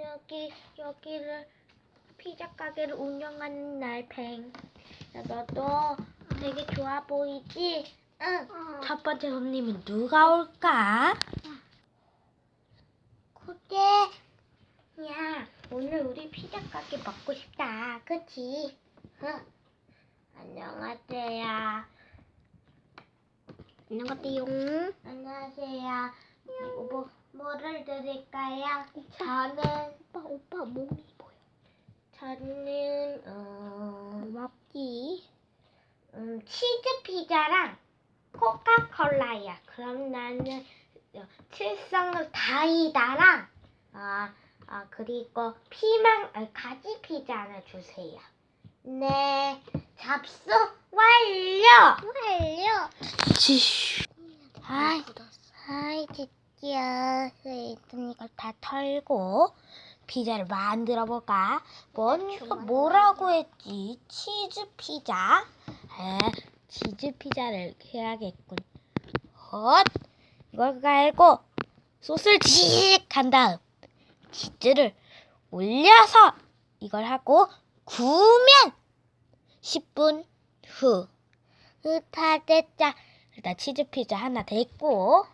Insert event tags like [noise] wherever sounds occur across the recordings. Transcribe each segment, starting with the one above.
여기 여기를 피자 가게를 운영하는 날팽. 야, 너도 되게 좋아 보이지? 응. 첫 번째 손님은 누가 올까? 그게 야 오늘 우리 피자 가게 먹고 싶다. 그치? 응. 안녕하세요. 안녕하세요. 안녕하세요. 뭐 뭐를 드릴까요? 저는 오빠 오빠 몸이 보여. 저는 어 먹기 음 치즈 피자랑 코카콜라야. 그럼 나는 어, 칠성을 다이다랑 아, 아 그리고 피망 아, 가지 피자 하나 주세요. 네, 접수 완료. 완료. 아이, 아이, 드디어 일단 이걸 다 털고 피자를 만들어 볼까? 먼저 뭐라고 했지? 치즈 피자. 에, 치즈 피자를 해야겠군. 헛, 이걸 갈고 소스를 지익한 다음 치즈를 올려서 이걸 하고 구우면 10분 후. 으, 다 됐자. 일단 치즈 피자 하나 됐고,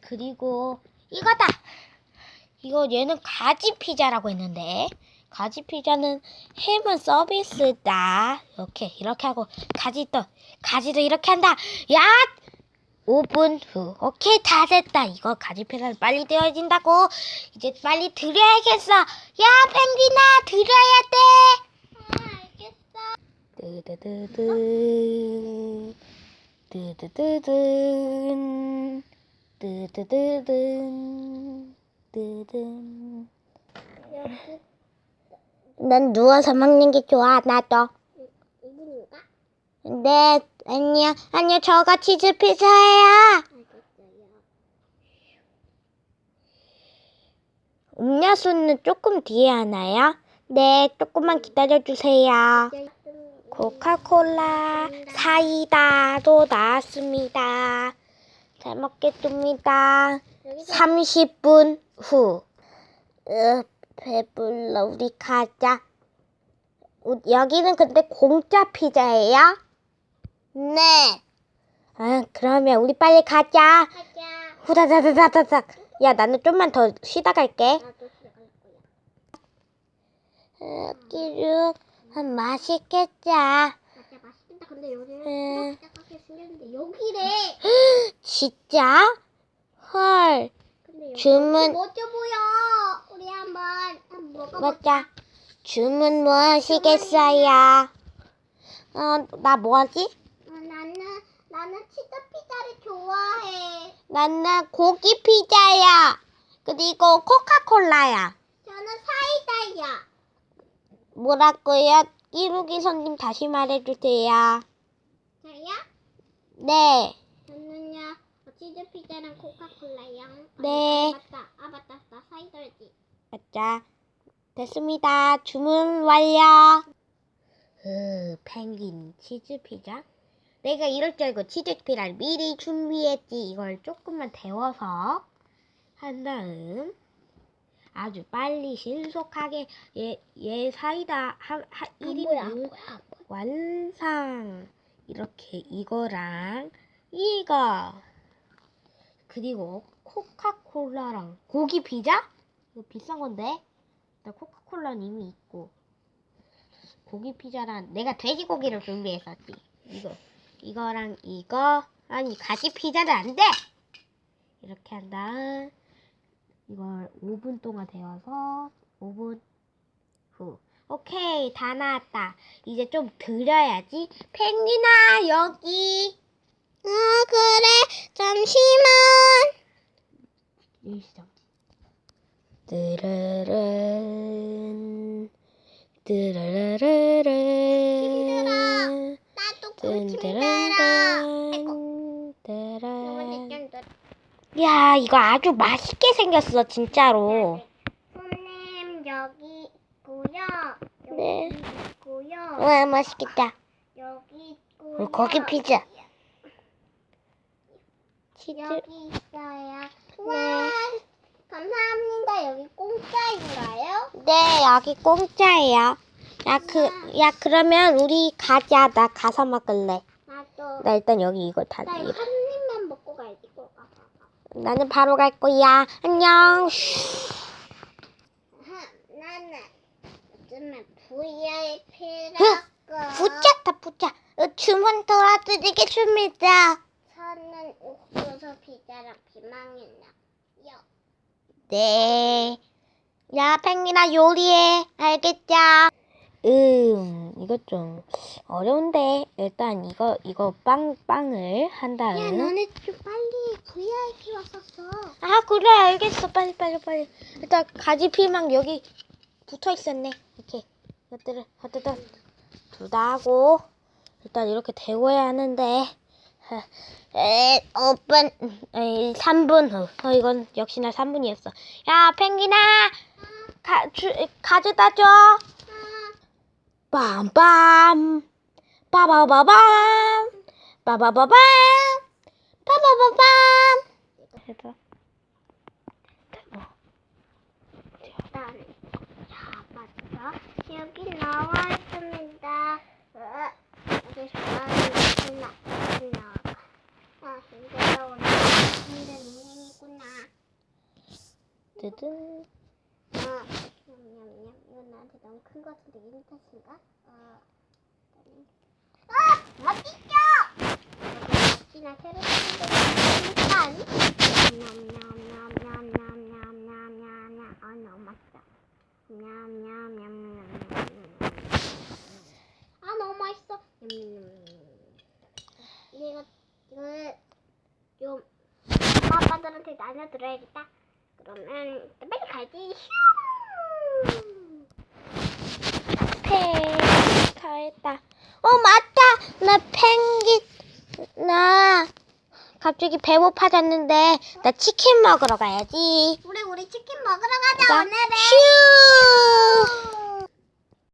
그리고 이거다. 이거 얘는 가지 피자라고 했는데, 가지 피자는 햄은 서비스다. 이렇게 이렇게 하고 가지도 가지도 이렇게 한다. 야! 5분 후. 오케이, 다 됐다. 이거 가지 피자는 빨리 되어진다고. 이제 빨리 드려야겠어. 야, 펭귄아, 드려야 돼. 알겠어. 뜨드드드. 뜨드드든. 뜨드드든. 뜨든. 난 누워서 먹는 게 좋아, 나도. 이분인가? 네, 아니요. 아니요, 저가 치즈 피자예요. 음료수는 조금 뒤에 하나요? 네, 조금만 기다려주세요. 네. 코카콜라, 사이다도 나왔습니다. 잘 먹겠습니다. 여기서 30분 후. 으, 배불러. 우리 가자. 우- 여기는 근데 공짜 피자예요? 네. 아, 그러면 우리 빨리 가자. 가자. 후다다다다다닥. 야, 나는 좀만 더 쉬다 갈게. 어. 맞아 맛있겠다. 근데 여기는 음. 딱딱하게 생겼는데 여기래. [gasps] 진짜? 헐. 근데 주문- 멋져 보여. 우리 한번 한번 먹어보자. 먹자. 주문 뭐 하시겠어요? 어, 나 뭐하지? 어, 나는 나는 치즈 피자를 좋아해. 나는 고기 피자야. 그리고 코카콜라야. 저는 사이다야. 뭐라고요? 끼룩이 손님 다시 말해주세요. 저야? 네. 저는요 어, 치즈 피자랑 코카콜라랑. 네. 아, 맞다. 아 맞다. 나 사이다지. 맞자. 됐습니다. 주문 완료. 으, 펭귄 치즈 피자? 내가 이럴 줄 알고 치즈 피자를 미리 준비했지. 이걸 조금만 데워서 한 다음 아주 빨리 신속하게 얘, 얘 사이다 한, 한 1인분 완성. 이렇게 이거랑 이거 그리고 코카콜라랑 고기 피자? 이거 비싼 건데? 나 코카콜라는 이미 있고 고기 피자랑 내가 돼지고기를 준비했었지. 이거 이거랑 이거 아니 가지 피자는 안 돼. 이렇게 한 다음 이걸 5분 동안 데워서 5분 후 오케이 다 나왔다. 이제 좀 드려야지. 펭귄아 여기. 아 그래. 잠시만. 일시정. 뜨르른 뜨르르르른 나도 힘들어. 야 이거 아주 맛있게 생겼어 진짜로 손님 여기 있고요. 여기 네. 있고요. 와 맛있겠다 여기 있고요. 어, 거기 피자 치즈 여기 있어요. 와 감사합니다. 여기 공짜인가요? 네, 여기 공짜예요. 야, 그, 야, 그러면 우리 가자. 나 가서 먹을래. 나도. 나 일단 여기 이거 다 나이 이거 한 입만 먹고 갈게. 이거 봐, 봐, 봐. 나는 바로 갈 거야. 안녕. 하, 나는 요즘에 VIP라고. 붙잡다, 붙잡. 어, 주문 도와드리겠습니다. 저는 옥수수 피자랑 비망이나. 요. 네. 야, 펭귄아, 요리해. 알겠죠? 음, 이거 좀 어려운데. 일단 이거, 이거 빵, 빵을 한 야, 다음. 너네 좀 빨리 VIP 왔었어. 아, 그래, 알겠어. 빨리, 빨리, 빨리. 일단 가지 피망 여기 붙어 있었네. 이렇게. 이것들을, 어쨌든, 둘다 하고. 일단 이렇게 데워야 하는데. 에, 5분, 에이, 3분 후. 어, 이건 역시나 3분이었어. 야, 펭귄아! 가, 주, 가져다 줘! 아, 빰빰! 빠바바밤! 빠바바밤! 빠바바밤! 해봐. 나는 잡았어. 여기 나와 있습니다. 어, 여기 나는 나, 나. 아, 힘들어 오늘 힘든 인생이구나. 뜨든. 어, 냠냠냠. 이건 나한테 너무 큰 것 같은데 이런 탓인가? 어. 아, 맛있죠? 역시나 새로 생긴 냠냠냠냠냠냠냠냠냠. 아, 너무 맛있다. 아, 너무 맛있어. 이거 이거 좀 엄마 아빠들한테 나눠드려야겠다. 그러면 빨리 가지. 휴. 펭, 다 했다. 어, 맞다! 나 펭귄, 나 갑자기 배고파졌는데, 나 치킨 먹으러 가야지. 우리 우리 치킨 먹으러 가자 자, 오늘은. 슈!